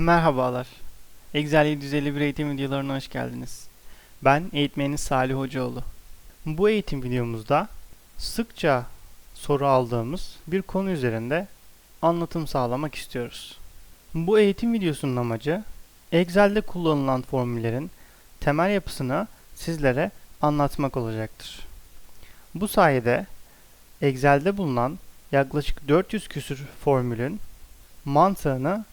Merhabalar. Excel 751 eğitim videolarına hoş geldiniz. Ben eğitmeniniz Salih Hocaoğlu. Bu eğitim videomuzda sıkça soru aldığımız bir konu üzerinde anlatım sağlamak istiyoruz. Bu eğitim videosunun amacı Excel'de kullanılan formüllerin temel yapısını sizlere anlatmak olacaktır. Bu sayede Excel'de bulunan yaklaşık 400 küsür formülün mantığını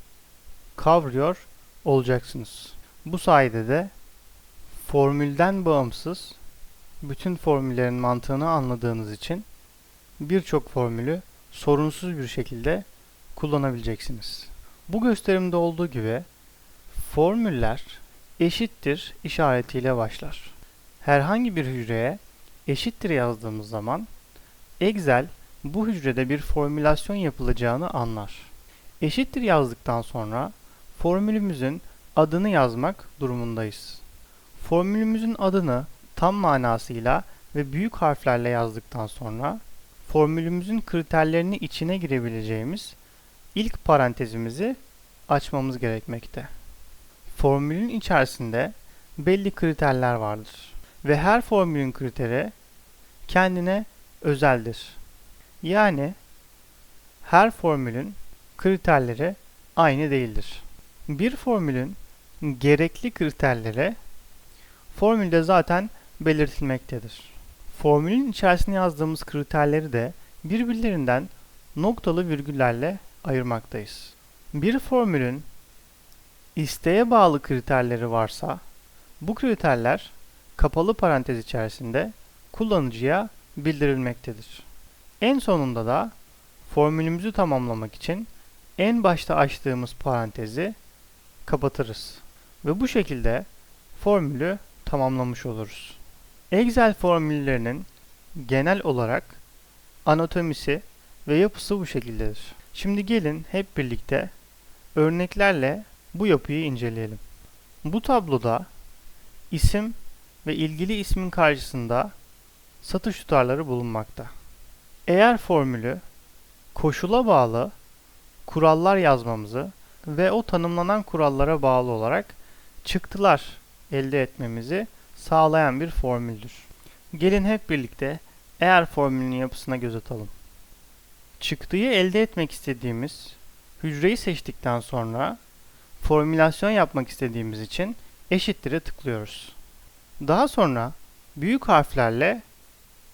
kavruyor olacaksınız. Bu sayede de formülden bağımsız bütün formüllerin mantığını anladığınız için birçok formülü sorunsuz bir şekilde kullanabileceksiniz. Bu gösterimde olduğu gibi formüller eşittir işaretiyle başlar. Herhangi bir hücreye eşittir yazdığımız zaman Excel bu hücrede bir formülasyon yapılacağını anlar. Eşittir yazdıktan sonra formülümüzün adını yazmak durumundayız. Formülümüzün adını tam manasıyla ve büyük harflerle yazdıktan sonra formülümüzün kriterlerini içine girebileceğimiz ilk parantezimizi açmamız gerekmekte. Formülün içerisinde belli kriterler vardır ve her formülün kriteri kendine özeldir. Yani her formülün kriterleri aynı değildir. Bir formülün gerekli kriterleri formülde zaten belirtilmektedir. Formülün içerisine yazdığımız kriterleri de birbirlerinden noktalı virgüllerle ayırmaktayız. Bir formülün isteğe bağlı kriterleri varsa bu kriterler kapalı parantez içerisinde kullanıcıya bildirilmektedir. En sonunda da formülümüzü tamamlamak için en başta açtığımız parantezi kapatırız. Ve bu şekilde formülü tamamlamış oluruz. Excel formüllerinin genel olarak anatomisi ve yapısı bu şekildedir. Şimdi gelin hep birlikte örneklerle bu yapıyı inceleyelim. Bu tabloda isim ve ilgili ismin karşısında satış tutarları bulunmakta. Eğer formülü koşula bağlı kurallar yazmamızı ve o tanımlanan kurallara bağlı olarak çıktılar elde etmemizi sağlayan bir formüldür. Gelin hep birlikte eğer formülün yapısına göz atalım. Çıktıyı elde etmek istediğimiz hücreyi seçtikten sonra formülasyon yapmak istediğimiz için eşittir'e tıklıyoruz. Daha sonra büyük harflerle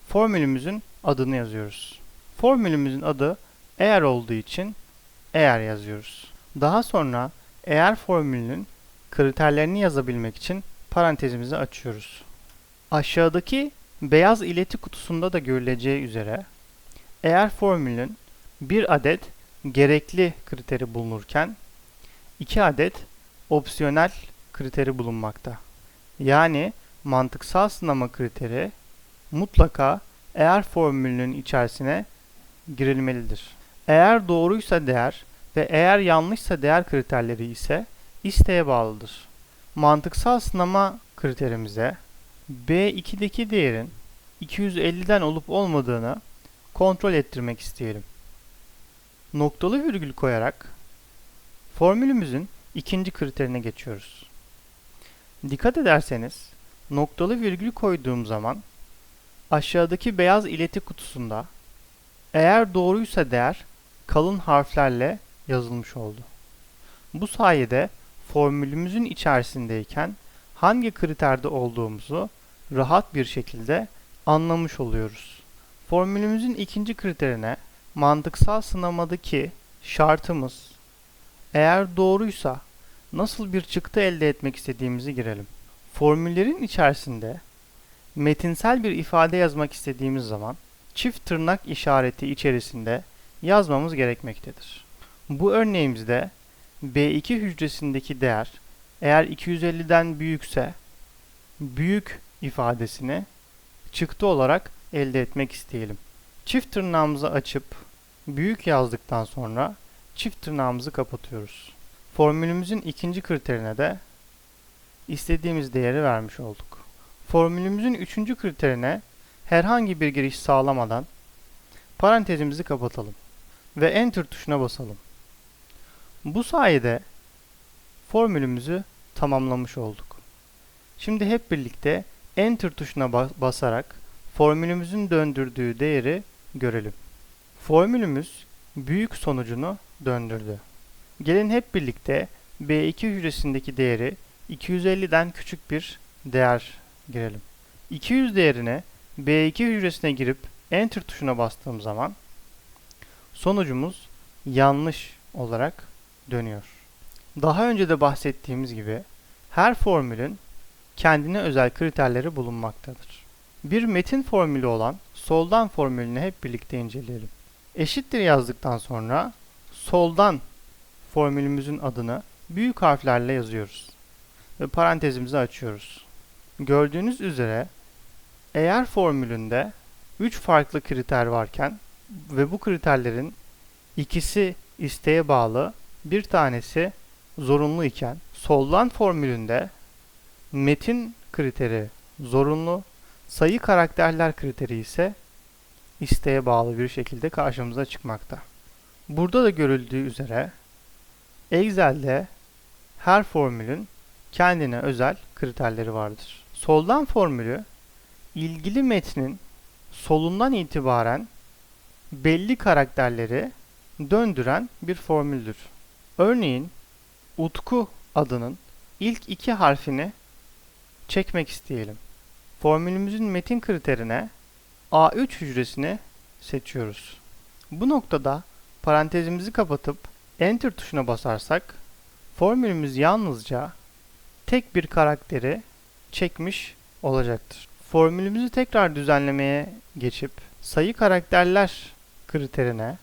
formülümüzün adını yazıyoruz. Formülümüzün adı eğer olduğu için eğer yazıyoruz. Daha sonra eğer formülünün kriterlerini yazabilmek için parantezimizi açıyoruz. Aşağıdaki beyaz ileti kutusunda da görüleceği üzere eğer formülün bir adet gerekli kriteri bulunurken iki adet opsiyonel kriteri bulunmakta. Yani mantıksal sınama kriteri mutlaka eğer formülünün içerisine girilmelidir. Eğer doğruysa değer ve eğer yanlışsa değer kriterleri ise isteğe bağlıdır. Mantıksal sınama kriterimize B2'deki değerin 250'den olup olmadığını kontrol ettirmek isteyelim. Noktalı virgül koyarak formülümüzün ikinci kriterine geçiyoruz. Dikkat ederseniz noktalı virgül koyduğum zaman aşağıdaki beyaz ileti kutusunda eğer doğruysa değer kalın harflerle yazılmış oldu. Bu sayede formülümüzün içerisindeyken hangi kriterde olduğumuzu rahat bir şekilde anlamış oluyoruz. Formülümüzün ikinci kriterine mantıksal sınamadaki şartımız eğer doğruysa nasıl bir çıktı elde etmek istediğimizi girelim. Formüllerin içerisinde metinsel bir ifade yazmak istediğimiz zaman çift tırnak işareti içerisinde yazmamız gerekmektedir. Bu örneğimizde B2 hücresindeki değer eğer 250'den büyükse büyük ifadesini çıktı olarak elde etmek isteyelim. Çift tırnağımızı açıp büyük yazdıktan sonra çift tırnağımızı kapatıyoruz. Formülümüzün ikinci kriterine de istediğimiz değeri vermiş olduk. Formülümüzün üçüncü kriterine herhangi bir giriş sağlamadan parantezimizi kapatalım ve Enter tuşuna basalım. Bu sayede formülümüzü tamamlamış olduk. Şimdi hep birlikte Enter tuşuna ba- basarak formülümüzün döndürdüğü değeri görelim. Formülümüz büyük sonucunu döndürdü. Gelin hep birlikte B2 hücresindeki değeri 250'den küçük bir değer girelim. 200 değerine B2 hücresine girip Enter tuşuna bastığım zaman sonucumuz yanlış olarak dönüyor. Daha önce de bahsettiğimiz gibi her formülün kendine özel kriterleri bulunmaktadır. Bir metin formülü olan soldan formülünü hep birlikte inceleyelim. Eşittir yazdıktan sonra soldan formülümüzün adını büyük harflerle yazıyoruz ve parantezimizi açıyoruz. Gördüğünüz üzere eğer formülünde 3 farklı kriter varken ve bu kriterlerin ikisi isteğe bağlı, bir tanesi zorunlu iken soldan formülünde metin kriteri zorunlu, sayı karakterler kriteri ise isteğe bağlı bir şekilde karşımıza çıkmakta. Burada da görüldüğü üzere Excel'de her formülün kendine özel kriterleri vardır. Soldan formülü ilgili metnin solundan itibaren belli karakterleri döndüren bir formüldür. Örneğin Utku adının ilk iki harfini çekmek isteyelim. Formülümüzün metin kriterine A3 hücresini seçiyoruz. Bu noktada parantezimizi kapatıp Enter tuşuna basarsak formülümüz yalnızca tek bir karakteri çekmiş olacaktır. Formülümüzü tekrar düzenlemeye geçip sayı karakterler kriterine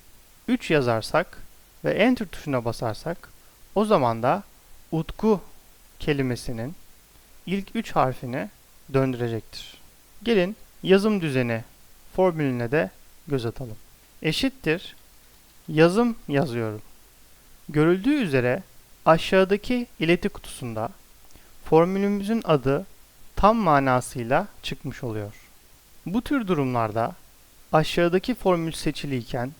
3 yazarsak ve Enter tuşuna basarsak o zaman da utku kelimesinin ilk 3 harfini döndürecektir. Gelin yazım düzeni formülüne de göz atalım. Eşittir yazım yazıyorum. Görüldüğü üzere aşağıdaki ileti kutusunda formülümüzün adı tam manasıyla çıkmış oluyor. Bu tür durumlarda aşağıdaki formül seçiliyken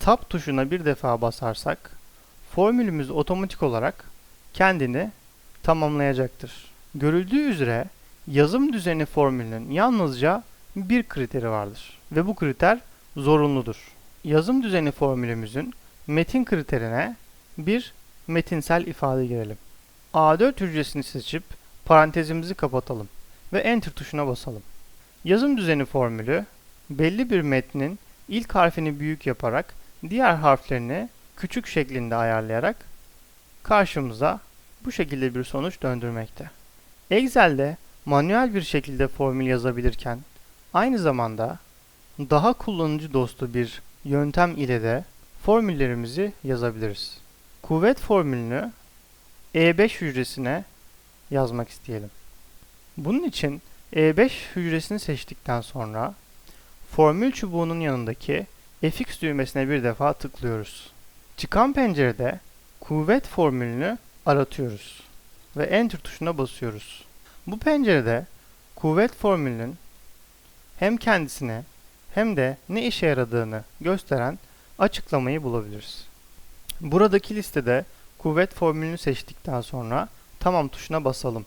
Tab tuşuna bir defa basarsak formülümüz otomatik olarak kendini tamamlayacaktır. Görüldüğü üzere yazım düzeni formülünün yalnızca bir kriteri vardır ve bu kriter zorunludur. Yazım düzeni formülümüzün metin kriterine bir metinsel ifade girelim. A4 hücresini seçip parantezimizi kapatalım ve Enter tuşuna basalım. Yazım düzeni formülü belli bir metnin ilk harfini büyük yaparak diğer harflerini küçük şeklinde ayarlayarak karşımıza bu şekilde bir sonuç döndürmekte. Excel'de manuel bir şekilde formül yazabilirken aynı zamanda daha kullanıcı dostu bir yöntem ile de formüllerimizi yazabiliriz. Kuvvet formülünü E5 hücresine yazmak isteyelim. Bunun için E5 hücresini seçtikten sonra formül çubuğunun yanındaki Fx düğmesine bir defa tıklıyoruz. Çıkan pencerede kuvvet formülünü aratıyoruz ve Enter tuşuna basıyoruz. Bu pencerede kuvvet formülünün hem kendisine hem de ne işe yaradığını gösteren açıklamayı bulabiliriz. Buradaki listede kuvvet formülünü seçtikten sonra tamam tuşuna basalım.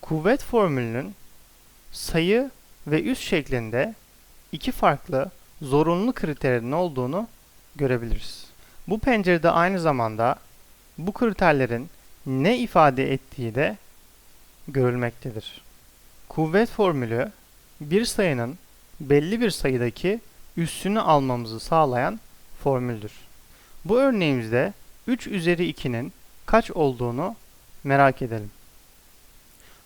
Kuvvet formülünün sayı ve üs şeklinde iki farklı zorunlu kriterin olduğunu görebiliriz. Bu pencerede aynı zamanda bu kriterlerin ne ifade ettiği de görülmektedir. Kuvvet formülü bir sayının belli bir sayıdaki üssünü almamızı sağlayan formüldür. Bu örneğimizde 3 üzeri 2'nin kaç olduğunu merak edelim.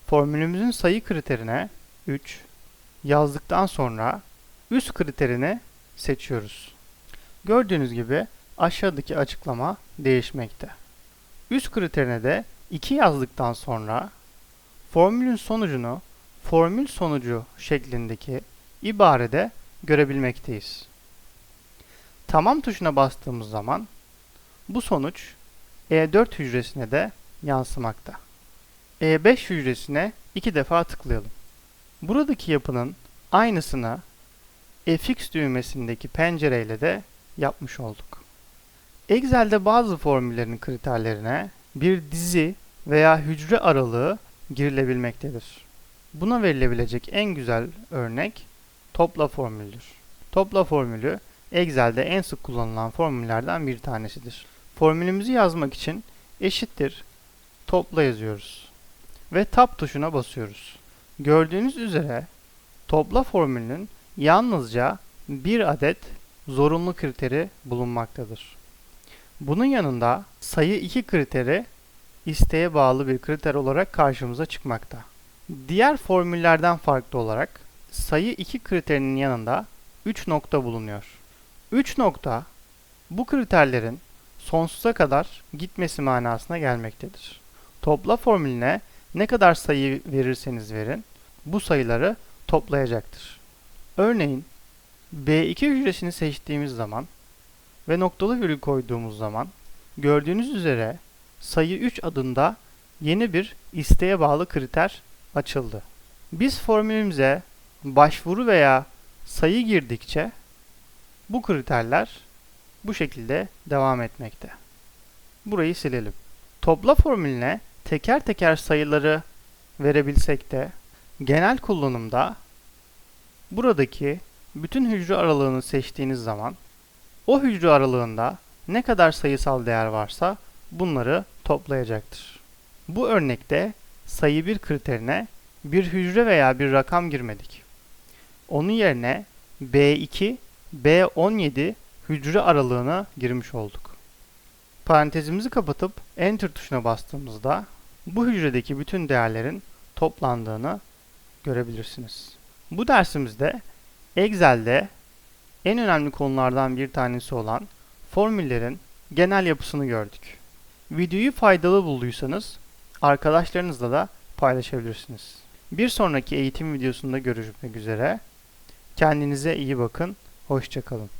Formülümüzün sayı kriterine 3 yazdıktan sonra üst kriterini seçiyoruz. Gördüğünüz gibi aşağıdaki açıklama değişmekte. Üst kriterine de 2 yazdıktan sonra formülün sonucunu formül sonucu şeklindeki ibarede görebilmekteyiz. Tamam tuşuna bastığımız zaman bu sonuç E4 hücresine de yansımakta. E5 hücresine iki defa tıklayalım. Buradaki yapının aynısını Fx düğmesindeki pencereyle de yapmış olduk. Excel'de bazı formüllerin kriterlerine bir dizi veya hücre aralığı girilebilmektedir. Buna verilebilecek en güzel örnek topla formülüdür. Topla formülü Excel'de en sık kullanılan formüllerden bir tanesidir. Formülümüzü yazmak için eşittir topla yazıyoruz ve tab tuşuna basıyoruz. Gördüğünüz üzere topla formülünün yalnızca bir adet zorunlu kriteri bulunmaktadır. Bunun yanında sayı 2 kriteri isteğe bağlı bir kriter olarak karşımıza çıkmakta. Diğer formüllerden farklı olarak sayı 2 kriterinin yanında 3 nokta bulunuyor. 3 nokta bu kriterlerin sonsuza kadar gitmesi manasına gelmektedir. Topla formülüne ne kadar sayı verirseniz verin bu sayıları toplayacaktır. Örneğin B2 hücresini seçtiğimiz zaman ve noktalı virgül koyduğumuz zaman gördüğünüz üzere sayı 3 adında yeni bir isteğe bağlı kriter açıldı. Biz formülümüze başvuru veya sayı girdikçe bu kriterler bu şekilde devam etmekte. Burayı silelim. Topla formülüne teker teker sayıları verebilsek de genel kullanımda buradaki bütün hücre aralığını seçtiğiniz zaman o hücre aralığında ne kadar sayısal değer varsa bunları toplayacaktır. Bu örnekte sayı 1 kriterine bir hücre veya bir rakam girmedik. Onun yerine B2, B17 hücre aralığına girmiş olduk. Parantezimizi kapatıp Enter tuşuna bastığımızda bu hücredeki bütün değerlerin toplandığını görebilirsiniz. Bu dersimizde Excel'de en önemli konulardan bir tanesi olan formüllerin genel yapısını gördük. Videoyu faydalı bulduysanız arkadaşlarınızla da paylaşabilirsiniz. Bir sonraki eğitim videosunda görüşmek üzere. Kendinize iyi bakın. Hoşçakalın.